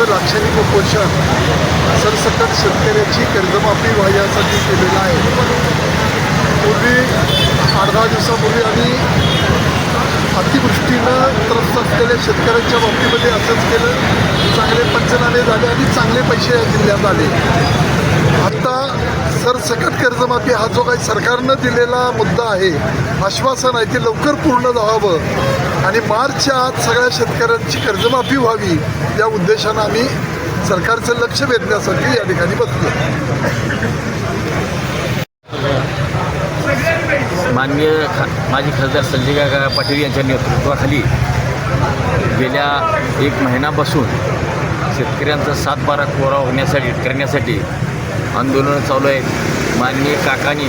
शेतकऱ्यांचं लाक्षणिक उपोषण सरसकट शेतकऱ्याची कर्जमाफी व्हा यासाठी केलेलं आहे. पूर्वी आठ दहा दिवसापूर्वी आम्ही अतिवृष्टीनं त्रस्त असलेल्या शेतकऱ्यांच्या बाबतीमध्ये असंच केलं. चांगले पंचनामे झाले आणि चांगले पैसे या जिल्ह्यात आले. आत्ता सरसकट कर्जमाफी हा जो काही सरकारनं दिलेला मुद्दा आहे आश्वासन आहे ते लवकर पूर्ण व्हावं. आणि मार्चच्या आत सगळ्या शेतकऱ्यांची कर्जमाफी व्हावी या उद्देशानं आम्ही सरकारचं लक्ष वेधण्यासाठी या ठिकाणी बसलो. माननीय खा माजी खासदार संजय काका पाटील यांच्या नेतृत्वाखाली गेल्या एक महिन्यापासून शेतकऱ्यांचा सातबारा कोरा होण्यासाठी करण्यासाठी आंदोलनं चालू आहेत. माननीय काकाने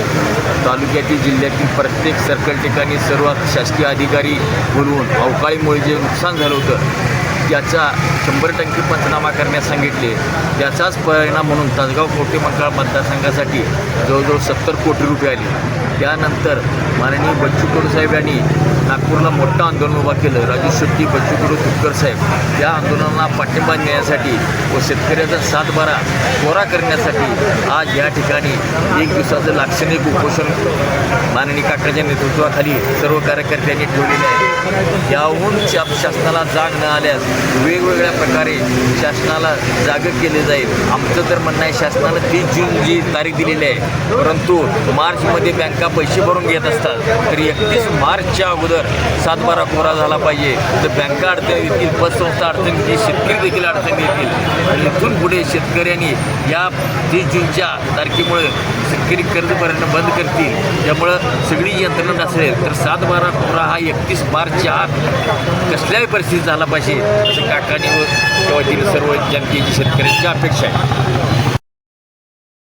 तालुक्यातील जिल्ह्यातील प्रत्येक सर्कल ठिकाणी सर्व शासकीय अधिकारी बोलवून अवकाळीमुळे जे नुकसान झालं होतं ज्याचा शंभर टक्के पंचनामा करण्यास सांगितले त्याचाच परिणाम म्हणून तासगाव कोटे मंकाळ मतदारसंघासाठी जवळजवळ सत्तर कोटी रुपये आले. त्यानंतर माननीय बच्चू कडू साहेब यांनी नागपूरला मोठं आंदोलन उभा केलं. राजू शेट्टी बच्चू कडू तुपकर साहेब या आंदोलनाला पाठिंबा देण्यासाठी व शेतकऱ्याचा सातबारा कोरा करण्यासाठी आज या ठिकाणी एक दिवसाचं लाक्षणिक उपोषण माननीय काकाच्या नेतृत्वाखाली सर्व कार्यकर्त्यांनी ठेवलेले आहे. याहून शा शासनाला जाग न आल्यास वेगवेगळ्या प्रकारे शासनाला जाग केले जाईल. आमचं तर म्हणणं आहे शासनानं तीस जून जी तारीख दिलेली आहे परंतु मार्चमध्ये बँका पैसे भरून घेत असतात. तर एकतीस मार्चच्या अगोदर सातबारा कोरा झाला पाहिजे. तर बँका अडचणी येतील पतसंस्था अडचणी येतील शेतकरी देखील अडचणी येतील. आणि इथून पुढे शेतकऱ्यांनी या तीस जूनच्या तारखेमुळे शेतकरी कर्ज भरणं बंद करतील. त्यामुळं सगळी यंत्रणा असेल तर सात बारा कोरा हा एकतीस मार्चच्या आत कसल्याही परिस्थितीत झाला पाहिजे असं काकाने व त्या वतीने सर्व जनतेची शेतकऱ्यांची अपेक्षा आहे.